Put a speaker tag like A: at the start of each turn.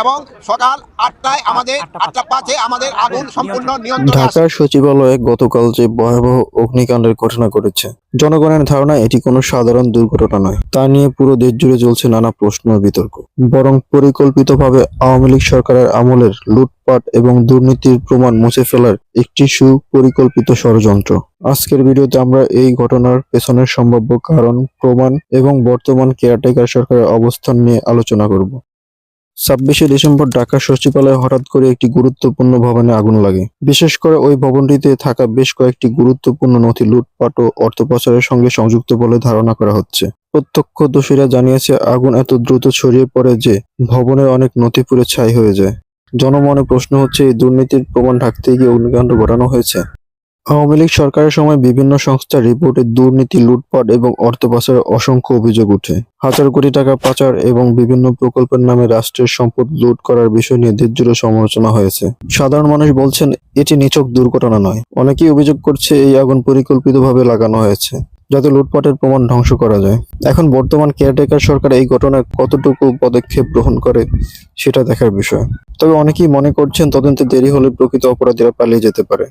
A: এবং সকাল আটটায় আমাদের আটটা পাঁচে। আমাদের আগুন সম্পূর্ণ নিয়ন্ত্রণে
B: ঢাকার সচিবালয়ে গতকাল যে ভয়াবহ অগ্নিকাণ্ডের ঘটনা ঘটেছে জনগণের ধারণা এটি কোনো সাধারণ দুর্ঘটনা নয়। তা নিয়ে পুরো দেশ জুড়ে চলছে নানা প্রশ্ন ও বিতর্ক। বরং পরিকল্পিতভাবে আওয়ামী লীগ সরকারের আমলের লুটপাট এবং দুর্নীতির প্রমাণ মুছে ফেলার একটি সুপরিকল্পিত ষড়যন্ত্র। আজকের ভিডিওতে আমরা এই ঘটনার পেছনের সম্ভাব্য কারণ প্রমাণ এবং বর্তমান কেয়ারটেকার সরকারের অবস্থান নিয়ে আলোচনা করব। ছাব্বিশে ডিসেম্বর ঢাকা সচিবালয়ে হঠাৎ করে একটি গুরুত্বপূর্ণ ভবনে আগুন লাগে। বিশেষ করে ওই ভবনটিতে থাকা বেশ কয়েকটি গুরুত্বপূর্ণ নথি লুটপাট ও অর্থ পাচারের সঙ্গে সংযুক্ত বলে ধারণা করা হচ্ছে। প্রত্যক্ষদর্শীরা জানিয়েছে, আগুন এত দ্রুত ছড়িয়ে পড়ে যে ভবনের অনেক নথি পুড়ে ছাই হয়ে যায়। জনমনে প্রশ্ন হচ্ছে, এই দুর্নীতির প্রমাণ ঢাকতে গিয়ে অগ্নিকাণ্ড ঘটানো হয়েছে। আওয়ামী লীগ সরকারের সময় বিভিন্ন সংস্থার রিপোর্টে দুর্নীতি, লুটপাট এবং অর্থ পাচারের অসংখ্য অভিযোগ ওঠে হাজার কোটি টাকা পাচার এবং বিভিন্ন প্রকল্পের নামে রাষ্ট্রের সম্পদ লুট করার বিষয় নিয়ে জুড়ে সমালোচনা হয়েছে। সাধারণ মানুষ বলছেন, এটি নিছক দুর্ঘটনা নয়। অনেকেই অভিযোগ করছে, এই আগুন পরিকল্পিতভাবে লাগানো হয়েছে, যাতে লুটপাটের প্রমাণ ধ্বংস করা যায়। এখন বর্তমান কেয়ারটেকার সরকার এই ঘটনায় কতটুকু পদক্ষেপ গ্রহণ করে, সেটা দেখার বিষয়। তবে অনেকেই মনে করছেন, তদন্তে দেরি হলে প্রকৃত অপরাধীরা পালিয়ে যেতে পারে।